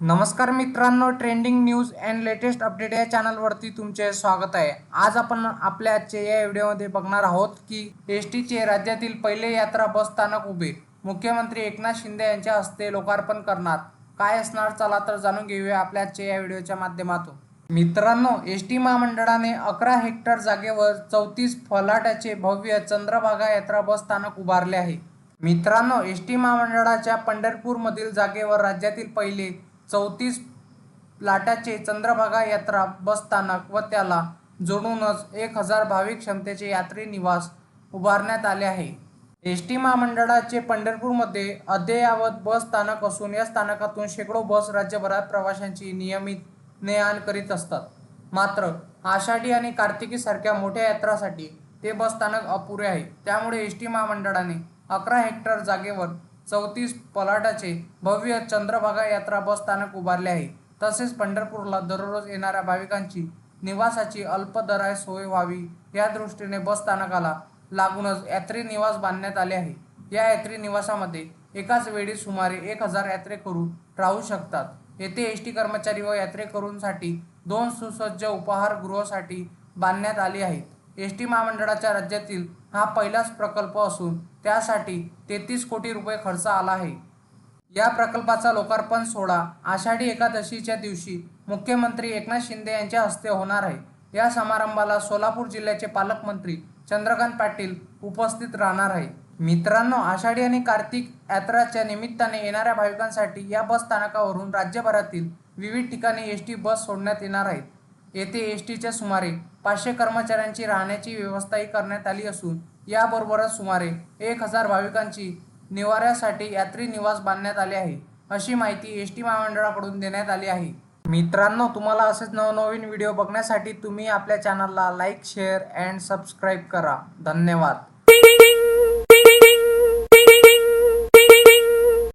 नमस्कार मित्रांनो trending news and latest update या चॅनलवरती तुमचे स्वागत आहे. आज आपण आपल्या आजच्या या व्हिडिओमध्ये बघणार आहोत की एस टीचे राज्यातील पहिले यात्रा बस स्थानक उभे. मुख्यमंत्री एकनाथ शिंदे यांच्या हस्ते लोकार्पण करणार. काय असणार चला तर जाणून घेऊया आपल्या आजच्या या व्हिडिओच्या माध्यमातून. मित्रांनो एस टी महामंडळाने अकरा हेक्टर जागेवर चौतीस फलाटाचे भव्य चंद्रभागा यात्रा बस स्थानक उभारले आहे. मित्रांनो एस टी महामंडळाच्या पंढरपूरमधील जागेवर राज्यातील पहिले चौतीस लाटाचे चंद्रभागा यात्रा बस स्थानक व त्याला जोडूनच एक हजार भाविक क्षमतेचे यात्री निवास उभारण्यात आले आहे. एस टी महामंडळाचे पंढरपूरमध्ये अद्ययावत बस स्थानक असून या स्थानकातून शेकडो बस राज्यभरात प्रवाशांची नियमित ने आण करीत असतात. मात्र आषाढी आणि कार्तिकीसारख्या मोठ्या यात्रासाठी ते बस स्थानक अपुरे आहे. त्यामुळे एस टी महामंडळाने अकरा हेक्टर जागेवर चौतीस पलाटाचे भव्य चंद्रभागा यात्रा बस स्थानक उभारले आहे. तसेच पंढरपूरला दररोज येणाऱ्या भाविकांची निवासाची अल्पदरा सोय व्हावी या दृष्टीने बस स्थानकाला लागूनच यात्री निवास बांधण्यात आले आहे. या यात्री निवासामध्ये एकाच वेळी सुमारे एक हजार यात्रेकरू राहू शकतात. येथे एस टी कर्मचारी व यात्रेकरूंसाठी दोन सुसज्ज उपहारगृहासाठी बांधण्यात आली आहेत. एस टी महामंडळाच्या राज्यातील हा पहिलाच प्रकल्प असून त्यासाठी तेहतीस कोटी रुपये खर्च आला आहे. या प्रकल्पाचा लोकार्पण सोहळा आषाढी एकादशीच्या दिवशी मुख्यमंत्री एकनाथ शिंदे यांच्या हस्ते होणार आहे. या समारंभाला सोलापूर जिल्ह्याचे पालकमंत्री चंद्रकांत पाटील उपस्थित राहणार आहे मित्रांनो आषाढी आणि कार्तिक यात्राच्या निमित्ताने येणाऱ्या भाविकांसाठी या बस स्थानकावरून राज्यभरातील विविध ठिकाणी एस टी बस सोडण्यात येणार आहेत. येथे एस टीच्या सुमारे पाचशे कर्मचाऱ्यांची राहण्याची व्यवस्थाही करण्यात आली असून याबरोबरच सुमारे एक हजार भाविकांची निवाऱ्यासाठी यात्री निवास बांधण्यात आले आहे अशी माहिती एस टी महामंडळाकडून देण्यात आली आहे. मित्रांनो तुम्हाला असेच नवनवीन व्हिडिओ बघण्यासाठी तुम्ही आपल्या चॅनलला लाईक शेअर अँड सबस्क्राईब करा. धन्यवाद.